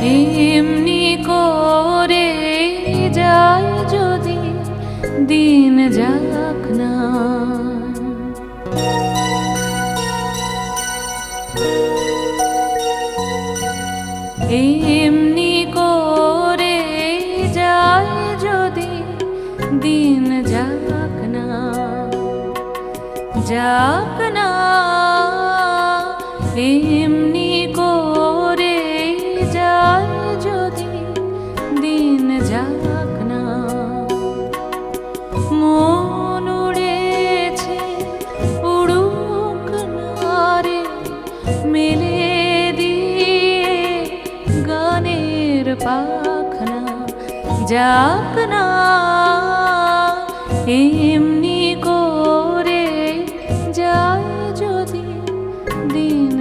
এমনি করে যায় যদি দিন যাক না। এমনি করে যায় যদি দিন যাক না। যাক না, এমনি মেলে দিয়ে গানের পাখনা যাক না এমনি করে যায় যদি দিন